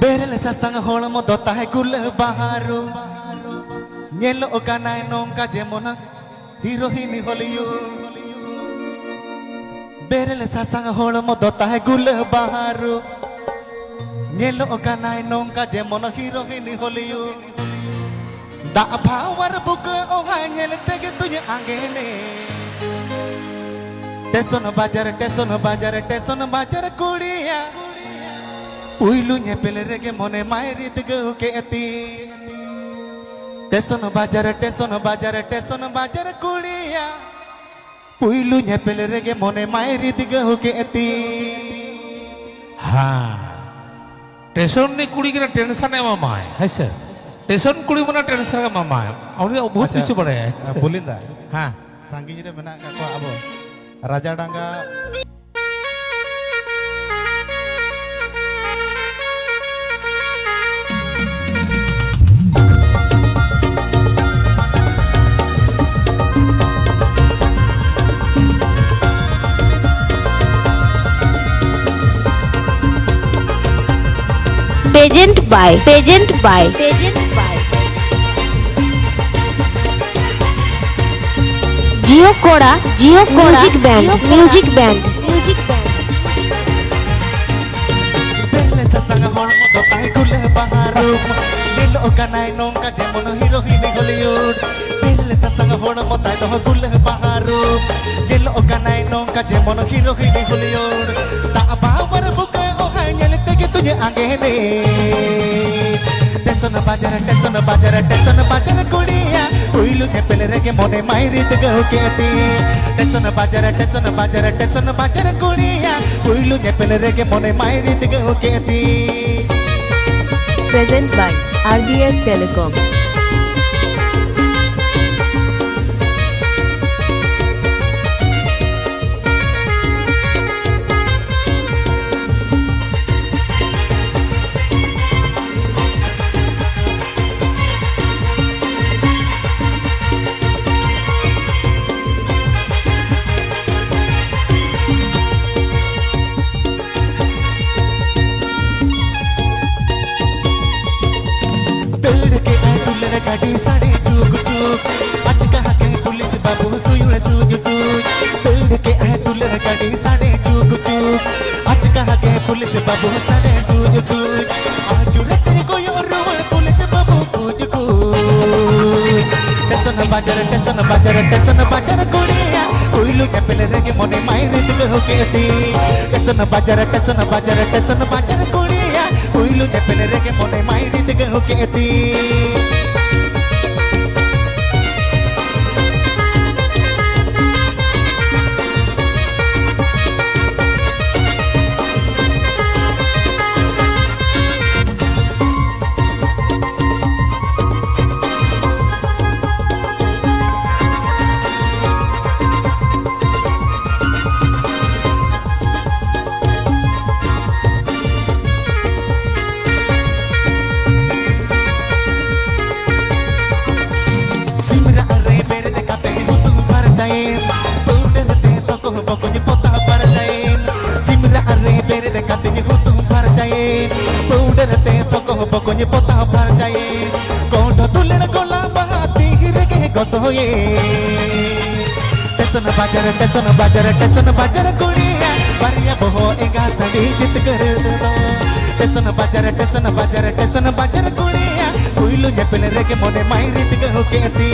Berele sastang holmo do tahe kul baharu Nyelo kanai nongka jemona hirohini holiyu Berele sastang holmo do tahe kul baharu Nyelo kanai nongka jemona hirohini holiyu Da bhawar buka ohai nyele tege tuye angene টেসন বাজার টেসন বাজার টেসন বাজার কুড়িয়া রেগে মনে মায়ের দিকে এতি। টেসন বাজার টেসন বাজার টেসন বাজার কুড়িয়া। উইলু পেলে রেগে মনে মায়ের দিকে এতি। হ্যাঁ টেনশন নি কুড়ি কিনা টেনশন এমামায় হ্যাঁ স্যার টেনশন কুড়ি মানে টেনশন এমামায় আপনি বহুত কিছু পড়ে বুলিন্দা হ্যাঁ। সাঙ্গিᱧ মেনা কা আবো। Rajadanga present by present by present by Jio কোড়া Jio music band music band music band do kule baharum Nilo kanai nongka jemon hero hini বাজার টেসন বাজার টেসন বাজার কুড়িয়া। উইলু পেলে রেগে মনে মাইরিত দিকে কেতি টেসন বাজার টেসন বাজার টেসন বাজার কুড়িয়া। উইলু পেলে রেগে মনে মাইরিত দিকে কেতি present by RDS Telecom. babu sade suj suj aajur tere ko yoru pulis babu kuj kuj tesona bajar tesona bajar tesona bajar kuriya koilu kapil rege mone mai ritke hoketi tesona bajar tesona bajar tesona bajar kuriya koilu kapil rege mone mai ritke hoketi बाजार टेसन बाजार टेसन बाजार कुड़िया बरिया बहो एगा सड़ी जित कर दो टेसन बाजार टेसन बाजार टेसन बाजार कुड़िया उइलु जेपले रे के मोने माइरी तिग होके ती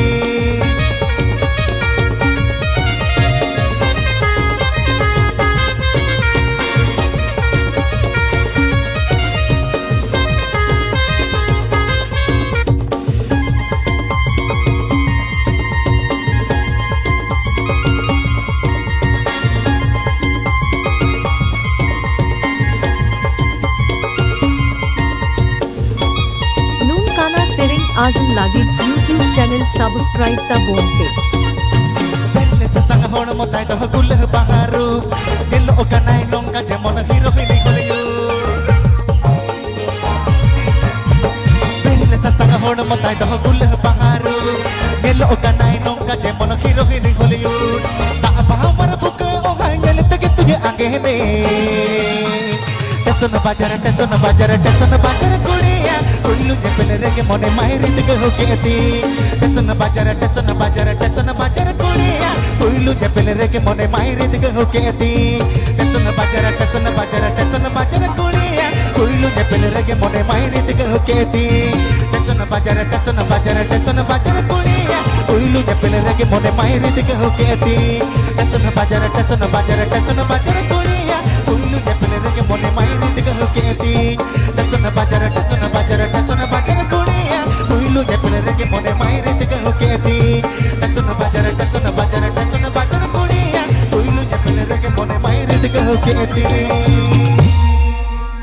Sering Azam Lagit YouTube channel subscribe ta Bombe. Belle sastang hon motai do gul baharu Gelo kanai nongka jemon hero hini holiyu Belle sastang hon motai do gul baharu Gelo kanai nongka jemon hero hini holiyu Ta bawar buka ohai ngel tege tuje angene টেসন বাজার টেসন বাজার টেসন বাজার কুড়িয়া কইলু যে পেলে রেগে মনে মায়ের দিকে হোকেতি টেসন বাজার টেসন বাজার টেসন বাজার কুড়িয়া কইলু যে পেলে রেগে মনে মায়ের দিকে হোকেতি টেসন বাজার টেসন বাজার টেসন বাজার কুড়িয়া কইলু যে পেলে রেগে মনে মায়ের দিকে হোকেতি টেসন বাজার টেসন বাজার টেসন বাজার কুড়িয়া কইলু যে পেলে রেগে মনে মায়ের দিকে হোকেতি টেসন বাজার টেসন বাজার টেসন বাজার কুড়িয়া তুইলু পেলে রেগে মনে মায়ের হুকে দি টেসন বাজার টেসন বাজার টেসন বাজার কুড়িয়া তুইলু পেলে রেগে মনে মায়ের দিকে হুকে টেসন